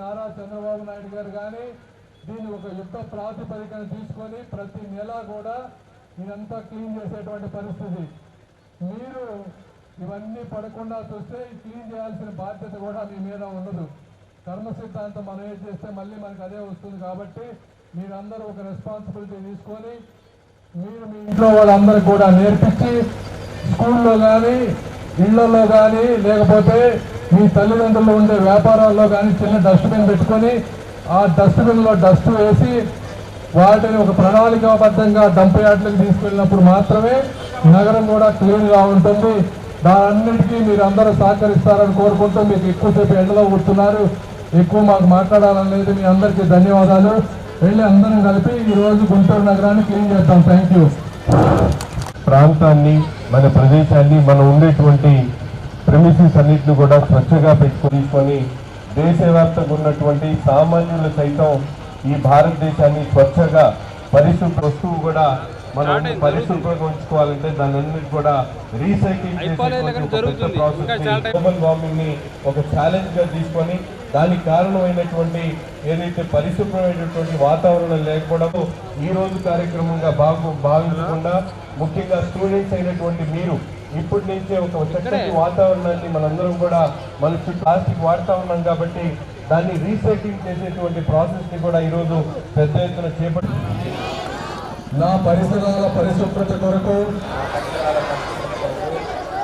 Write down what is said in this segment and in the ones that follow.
నారా చంద్రబాబు నాయుడు గారు కానీ దీన్ని ఒక యుద్ధ ప్రాతిపదికన తీసుకొని ప్రతి నెల కూడా ఇదంతా క్లీన్ చేసేటువంటి పరిస్థితి. మీరు ఇవన్నీ పడకుండా చూస్తే క్లీన్ చేయాల్సిన బాధ్యత కూడా మీ మీద ఉండదు. కర్మ సిద్ధాంతం మనం ఏం చేస్తే మళ్ళీ మనకు అదే వస్తుంది కాబట్టి మీరందరూ ఒక రెస్పాన్సిబిలిటీ తీసుకొని మీరు మీ ఇంట్లో వాళ్ళందరూ కూడా నేర్పించి స్కూల్లో కానీ ఇళ్ళలో కానీ లేకపోతే మీ తల్లిదండ్రులు ఉండే వ్యాపారాల్లో కానీ చిన్న డస్ట్బిన్ పెట్టుకొని ఆ డస్ట్బిన్లో డస్ట్ వేసి వాటిని ఒక ప్రణాళికాబద్ధంగా డంప్ యార్డ్లకు తీసుకెళ్ళినప్పుడు మాత్రమే నగరం కూడా క్లీన్గా ఉంటుంది. దానన్నిటికీ మీరు అందరూ సహకరిస్తారని కోరుకుంటూ మీకు ఎక్కువసేపు ఎండలో కూర్చున్నారు. ఎక్కువ మాకు మాట్లాడాలనేది మీ అందరికీ ధన్యవాదాలు. వెళ్ళి అందరం కలిపి ఈరోజు గుంటూరు నగరాన్ని క్లీన్ చేద్దాం. థ్యాంక్ యూ ప్రాంతాన్ని మన ప్రదేశాన్ని మనం ఉండేటువంటి ప్రెమిసిస్ అన్నింటిని కూడా స్వచ్ఛగా పెట్టుకొని దేశవ్యాప్తంగా ఉన్నటువంటి సామాన్యులు సైతం ఈ భారతదేశాన్ని స్వచ్ఛగా పరిశుభ్ర వస్తువు కూడా మనం పరిశుభ్రంగా ఉంచుకోవాలంటే దాని అన్నిటి కూడా రీసైక్లింగ్ గ్లోబల్ వార్మింగ్ని ఒక ఛాలెంజ్గా తీసుకొని దానికి కారణమైనటువంటి ఏదైతే పరిశుభ్రమైనటువంటి వాతావరణం లేకపోవడం ఈ రోజు కార్యక్రమంగా బాగు భావించకుండా ముఖ్యంగా స్టూడెంట్స్ అయినటువంటి మీరు ఇప్పటి నుంచే ఒక చక్కటి వాతావరణాన్ని మనందరం కూడా మన చుట్టూ ప్లాస్టిక్ వాడుతూ ఉన్నాం కాబట్టి దాన్ని రీసైక్లింగ్ చేసేటువంటి ప్రాసెస్ని కూడా ఈరోజు పెద్ద ఎత్తున చేపట్టి. నా పరిసరాల పరిశుభ్రత కొరకు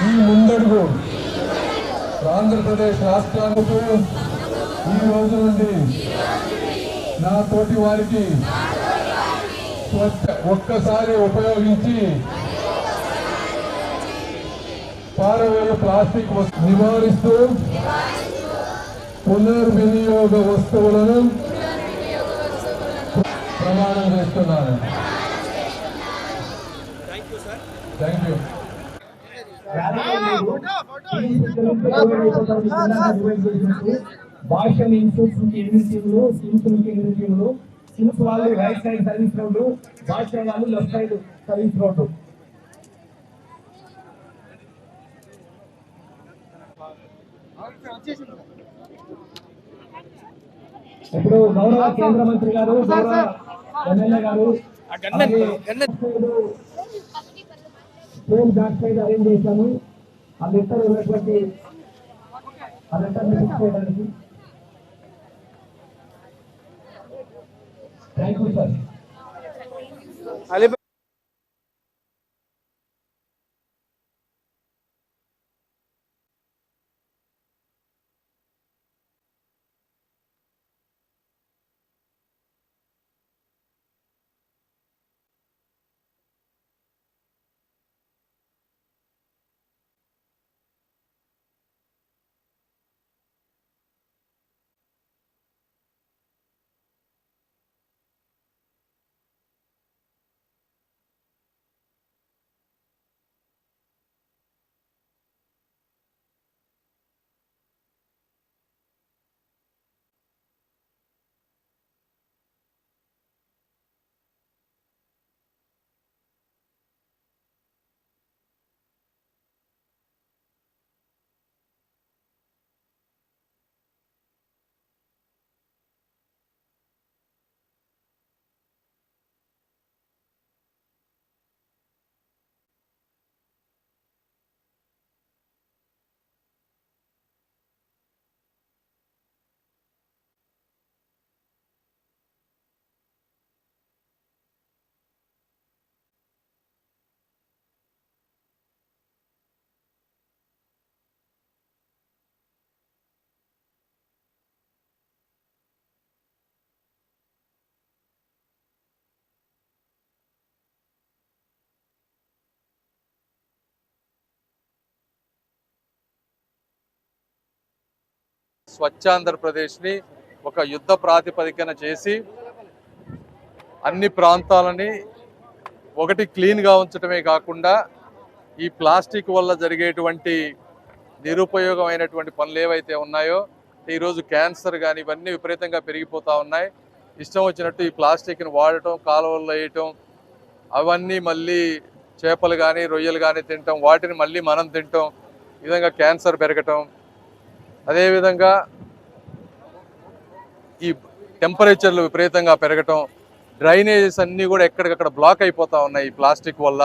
ఈ ముందడుగు ఆంధ్రప్రదేశ్ రాష్ట్రానికి ఈ రోజు నుండి నా తోటి వారికి ఒక్కసారి ఉపయోగించి పారవేలు ప్లాస్టిక్ నివారిస్తూ పునర్వినియోగ వస్తువులను ప్రమాణం చేస్తున్నాను. థ్యాంక్ యూ భాష ఇన్స్టిట్యూట్స్ నుంచి ఎనిమిది టీంలు సిమ్స్ టీంలు వాళ్ళు రైట్ సైడ్ సర్వీస్ రోడ్డు భాష వాళ్ళు లెఫ్ట్ సైడ్ సర్వీస్ రోడ్డు ఇప్పుడు గౌరవ కేంద్ర మంత్రి గారు గౌరవ ఎమ్మెల్యే గారు మేము దాని సైడ్ అరేంజ్ చేశాము? ఆ లెటర్ ఉన్నటువంటి ఆ లెటర్ చేయడానికి థ్యాంక్ యూ సార్ స్వచ్ఛాంధ్రప్రదేశ్ని ఒక యుద్ధ ప్రాతిపదికన చేసి అన్ని ప్రాంతాలని ఒకటి క్లీన్గా ఉంచడమే కాకుండా ఈ ప్లాస్టిక్ వల్ల జరిగేటువంటి నిరుపయోగమైనటువంటి పనులు ఏవైతే ఉన్నాయో ఈరోజు క్యాన్సర్ కానీ ఇవన్నీ విపరీతంగా పెరిగిపోతూ ఉన్నాయి. ఇష్టం వచ్చినట్టు ఈ ప్లాస్టిక్ని వాడటం కాలువల్లో వేయటం అవన్నీ మళ్ళీ చేపలు కానీ రొయ్యలు కానీ తినటం వాటిని మళ్ళీ మనం తినటం విధంగా క్యాన్సర్ పెరగటం అదేవిధంగా ఈ టెంపరేచర్లు విపరీతంగా పెరగటం డ్రైనేజెస్ అన్నీ కూడా ఎక్కడికక్కడ బ్లాక్ అయిపోతా ఉన్నాయి ఈ ప్లాస్టిక్ వల్ల.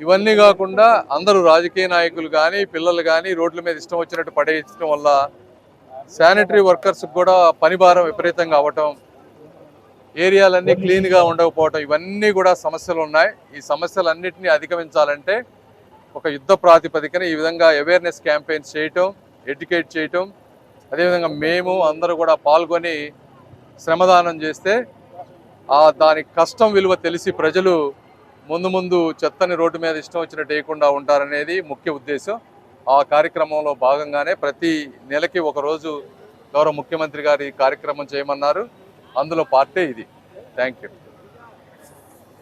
ఇవన్నీ కాకుండా అందరూ రాజకీయ నాయకులు కానీ పిల్లలు కానీ రోడ్ల మీద ఇష్టం వచ్చినట్టు పడేయించడం వల్ల శానిటరీ వర్కర్స్కి కూడా పని భారం విపరీతంగా అవ్వటం ఏరియాలన్నీ క్లీన్గా ఉండకపోవటం ఇవన్నీ కూడా సమస్యలు ఉన్నాయి. ఈ సమస్యలన్నింటినీ అధిగమించాలంటే ఒక యుద్ధ ప్రాతిపదికన ఈ విధంగా అవేర్నెస్ క్యాంపెయిన్స్ చేయటం ఎడ్యుకేట్ చేయటం అదేవిధంగా మేము అందరూ కూడా పాల్గొని శ్రమదానం చేస్తే ఆ దాని కష్టం విలువ తెలిసి ప్రజలు ముందు ముందు చెత్తని రోడ్డు మీద ఇష్టం వచ్చినట్టు వేయకుండా ఉంటారనేది ముఖ్య ఉద్దేశం. ఆ కార్యక్రమంలో భాగంగానే ప్రతి నెలకి ఒకరోజు గౌరవ ముఖ్యమంత్రి గారు ఈ కార్యక్రమం చేయమన్నారు. అందులో పార్టీ ఇది. Thank you.